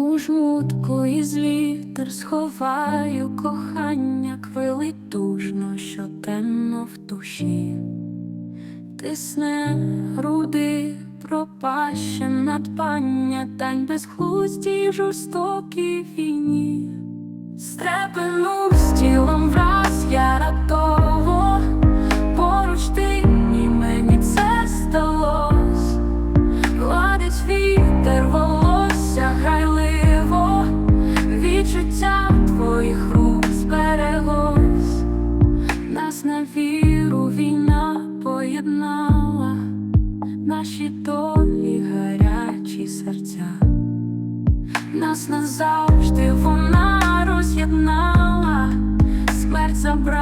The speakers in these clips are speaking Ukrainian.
смутку і із вітер сховаю кохання, квилить тужно що темно в душі, тисне груди, пропаще надбання, тань безглузді жорстокій війні. Стрепенув поєднала, наші долі гарячі серця, нас назавжди вона роз'єднала, смерть забрала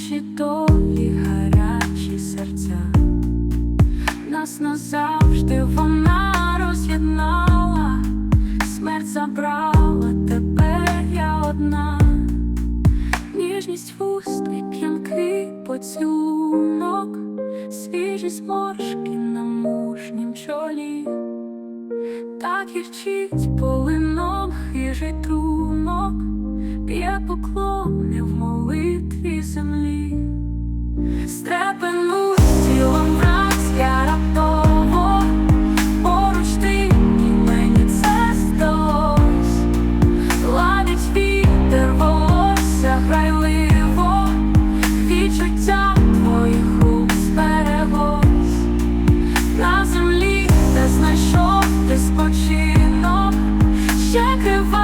наші долі гарячі серця. Нас назавжди вона роз'єднала, смерть забрала тебе, я одна, ніжність вуст і п'янкий поцілунок, свіжі зморшки на мужнім чолі, так і вчить полином хижий трунок, п'є поклони в молитві Стрепену сілом враз я раптово. Поруч ти і це здось Ладить вітер волосся Відчуття твоїх рук На землі, де знайшов ти Ще крива